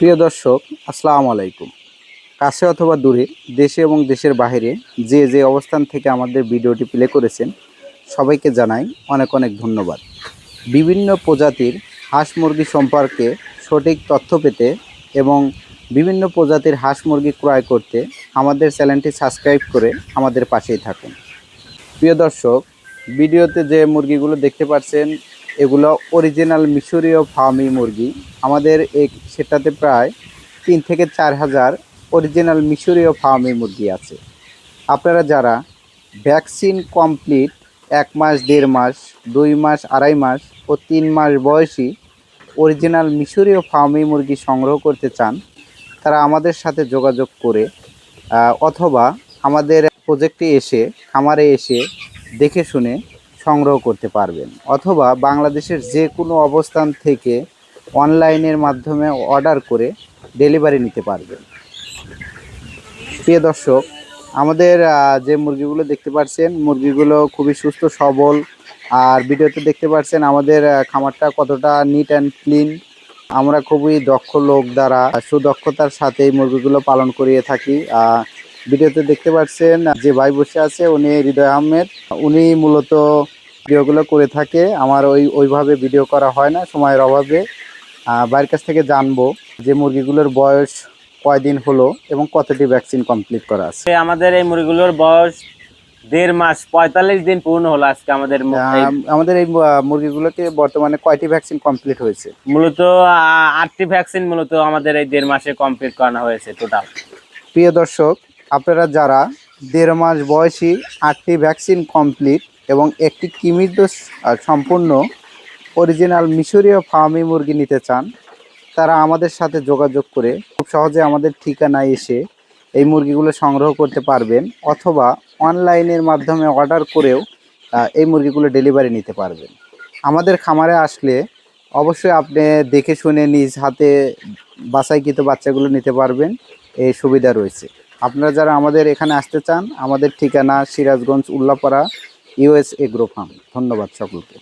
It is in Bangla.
প্রিয় দর্শক, আসসালামু আলাইকুম। কাছে অথবা দূরে, দেশে এবং দেশের বাইরে যে যে অবস্থান থেকে আমাদের ভিডিওটি প্লে করেছেন, সবাইকে জানাই অনেক অনেক ধন্যবাদ। বিভিন্ন প্রজাতির হাঁস মুরগি সম্পর্কে সঠিক তথ্য পেতে এবং বিভিন্ন প্রজাতির হাঁস মুরগি ক্রয় করতে আমাদের চ্যানেলটি সাবস্ক্রাইব করে আমাদের পাশেই থাকুন। প্রিয় দর্শক, ভিডিওতে যে মুরগিগুলো দেখতে পাচ্ছেন এগুলো অরিজিনাল মিশরীয় ফার্মি মুরগি। আমাদের এক, সেটাতে প্রায় তিন থেকে চার হাজার অরিজিনাল মিশরীয় ফার্মি মুরগি আছে। আপনারা যারা ভ্যাকসিন কমপ্লিট এক মাস, দেড় মাস, দুই মাস, আড়াই মাস ও তিন মাস বয়সী অরিজিনাল মিশরীয় ফার্মি মুরগি সংগ্রহ করতে চান, তারা আমাদের সাথে যোগাযোগ করে অথবা আমাদের প্রজেক্টে এসে, খামারে এসে দেখে শুনে সংগ্রহ করতে পারবেন। অথবা বাংলাদেশের যে কোনো অবস্থান থেকে অনলাইনের মাধ্যমে অর্ডার করে ডেলিভারি নিতে পারবেন। প্রিয় দর্শক, আমাদের যে মুরগিগুলো দেখতে পাচ্ছেন মুরগিগুলো খুবই সুস্থ, সবল। আর ভিডিওতে দেখতে পাচ্ছেন আমাদের খামারটা কতটা নিট অ্যান্ড ক্লিন আমরা খুবই দক্ষ লোক দ্বারা সুদক্ষতার সাথে এই মুরগিগুলো পালন করিয়ে থাকি। ভিডিওতে দেখতে পাচ্ছেন যে ভাই বসে আছে, উনি হৃদয় আহমেদ। উনি মূলত ভিডিওগুলো করে থাকে আমার ওই ওইভাবে ভিডিও করা হয় না সময়ের অভাবে। ভাইয়ের কাছ থেকে জানব যে মুরগিগুলোর বয়স কয়দিন হলো এবং কতটি ভ্যাকসিন কমপ্লিট করা আছে। আমাদের এই মুরগিগুলোর বয়স দেড় মাস পঁয়তাল্লিশ দিন পূর্ণ হলো আজকে আমাদের আমাদের এই মুরগিগুলোকে বর্তমানে কয়টি ভ্যাকসিন কমপ্লিট হয়েছে? মূলত আটটি ভ্যাকসিন মূলত আমাদের এই দেড় মাসে কমপ্লিট করানো হয়েছে টোটাল প্রিয় দর্শক আপনারা যারা দেড় মাস বয়সী আটটি ভ্যাকসিন কমপ্লিট এবং একটি কিমির সম্পূর্ণ অরিজিনাল মিশরীয় ফার্মি মুরগি নিতে চান, তারা আমাদের সাথে যোগাযোগ করে খুব সহজে আমাদের ঠিকানায় এসে এই মুরগিগুলো সংগ্রহ করতে পারবেন অথবা অনলাইনের মাধ্যমে অর্ডার করেও এই মুরগিগুলো ডেলিভারি নিতে পারবেন। আমাদের খামারে আসলে অবশ্যই আপনি দেখে শুনে নিজ হাতে বাছাইকৃত বাচ্চাগুলো নিতে পারবেন, এই সুবিধা রয়েছে। আপনারা যারা আমাদের এখানে আসতে চান, আমাদের ঠিকানা Sirajganj Ullapara US agro farm. ধন্যবাদ সকলকে।